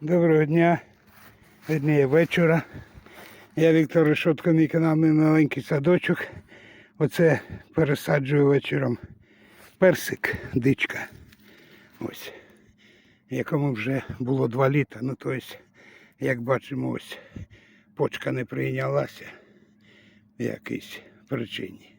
Доброго дня, верніше вечора. Я Віктор Решотко, мій канал мій маленький садочок. Оце пересаджую вечором персик, дичка. Ось. Якому вже було два літа. Ну тобто, як бачимо, ось почка не прийнялася в якійсь причині.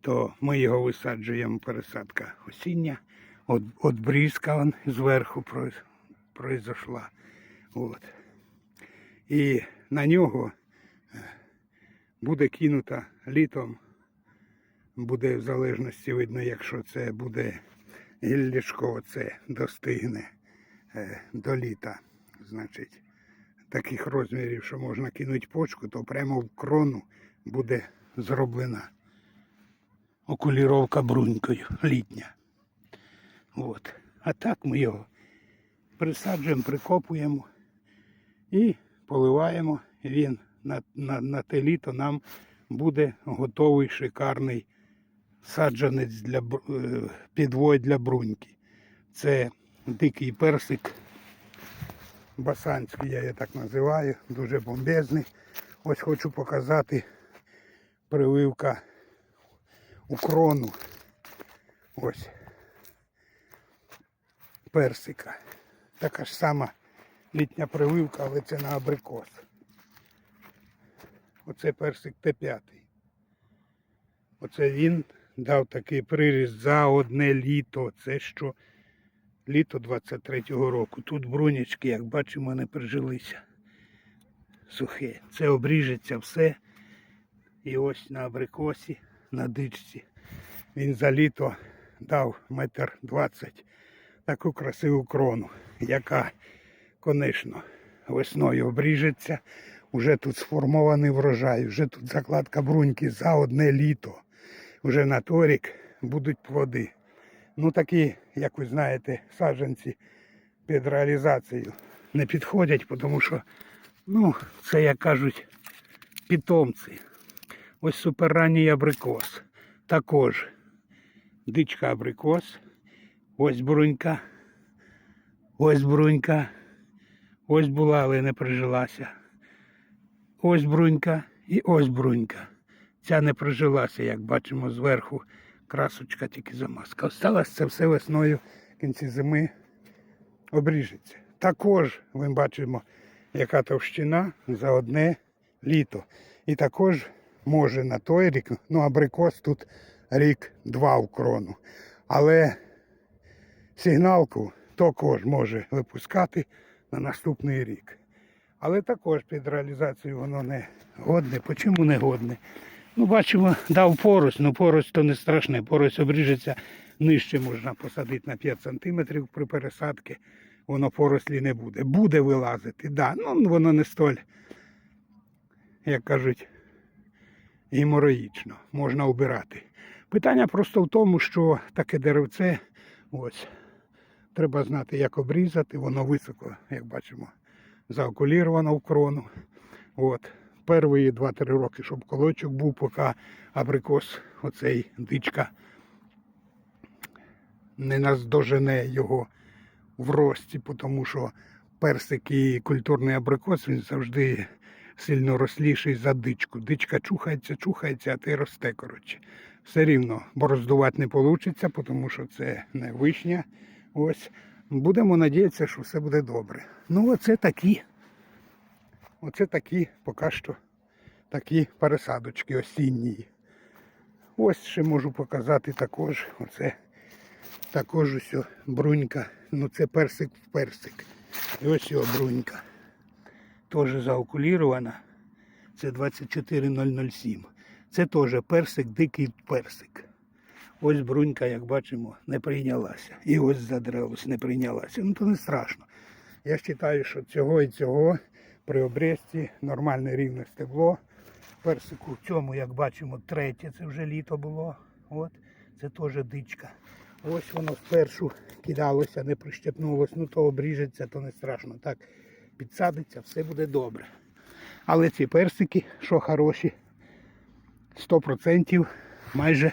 То ми його висаджуємо пересадка осіння. От, от брізка он зверху произ- произошла. От. І на нього е, буде кинута літом, буде в залежності видно, якщо це буде гіллячко, це достигне е, до літа. Значить, таких розмірів, що можна кинути почку, то прямо в крону буде зроблена окуліровка брунькою літня. От. А так ми його присаджуємо, прикопуємо і поливаємо. Він на, на, на те літо нам буде готовий шикарний саджанець для е, підвой для бруньки. Це дикий персик басанський, я його так називаю, дуже бомбезний. Ось хочу показати прививка у крону. Ось персика. Така ж сама літня прививка, але це на абрикос. Оце персик Т5. Оце він дав такий приріст за одне літо. Це що літо 23-го року. Тут брунячки, як бачимо, не прижилися. Сухе. Це обріжеться все. І ось на абрикосі, на дичці. Він за літо дав метр двадцять таку красиву крону, яка, звісно, весною обріжеться. Уже тут сформований врожай, вже тут закладка бруньки за одне літо. Вже на той рік будуть плоди. Ну такі, як ви знаєте, саджанці під реалізацію не підходять, тому що, ну, це, як кажуть, питомці. Ось суперранній абрикос. Також дичка абрикос. Ось брунька. Ось брунька. Ось була, але не прижилася. Ось брунька і ось брунька. Ця не прижилася, як бачимо зверху. Красочка тільки замазка. Осталось це все весною в кінці зими обріжеться. Також ми бачимо, яка товщина за одне літо. І також може на той рік, ну абрикос тут рік-два в крону. Але сигналку також може випускати на наступний рік. Але також під реалізацію воно не годне. Почому не годне? Ну, бачимо, дав порось, ну порось то не страшне, порось обріжеться нижче можна посадити на 5 см при пересадці, воно порослі не буде. Буде вилазити, да, ну воно не столь, як кажуть, геморроїчно, можна обирати. Питання просто в тому, що таке деревце, ось, треба знати, як обрізати, воно високо, як бачимо, заокуліровано в крону. От. Перші 2-3 роки, щоб колочок був, поки абрикос, оцей дичка, не наздожене його в рості, тому що персик і культурний абрикос він завжди сильно росліший за дичку. Дичка чухається, чухається, а ти росте, коротше. Все рівно бороздувати не вийде, тому що це не вишня. Ось. Будемо надіятися, що все буде добре. Ну, оце такі. Оце такі поки що такі пересадочки осінні. Ось ще можу показати також. Оце також ось брунька. Ну це персик в персик. І ось його брунька. Теж заокулірована. Це 24007. Це теж персик, дикий персик. Ось брунька, як бачимо, не прийнялася. І ось задралось, не прийнялася. Ну то не страшно. Я вважаю, що цього і цього при обрізці нормальне рівне стебло. Персику в цьому, як бачимо, третє, це вже літо було. От, це теж дичка. Ось воно спершу кидалося, не прищепнулося, ну то обріжеться, то не страшно. Так підсадиться, все буде добре. Але ці персики, що хороші, 100% майже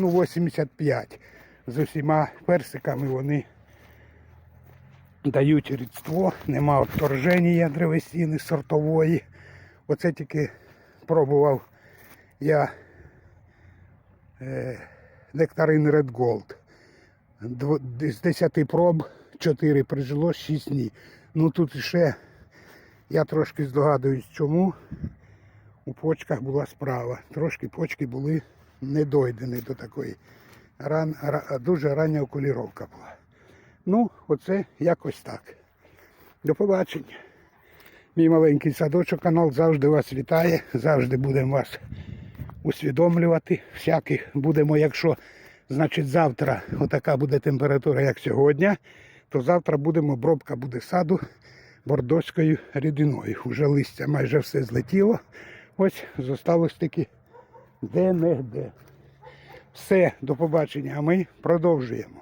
ну, 85. з усіма персиками вони дають рідство, нема отторження древесини сортової. Оце тільки пробував я е, нектарин Red Gold. Дв- З 10 проб 4 прижилось, 6 ні. Ну тут ще я трошки здогадуюсь, чому у почках була справа. Трошки почки були не дойдені до такої. Ран, ра- дуже рання окуліровка була. Ну, оце якось так. До побачення. Мій маленький садочок канал завжди вас вітає, завжди будемо вас усвідомлювати. Всяких будемо, якщо, значить, завтра отака буде температура, як сьогодні, то завтра будемо, обробка буде саду бордоською рідиною. Уже листя майже все злетіло. Ось зосталось таки де-не-де. Все, до побачення, а ми продовжуємо.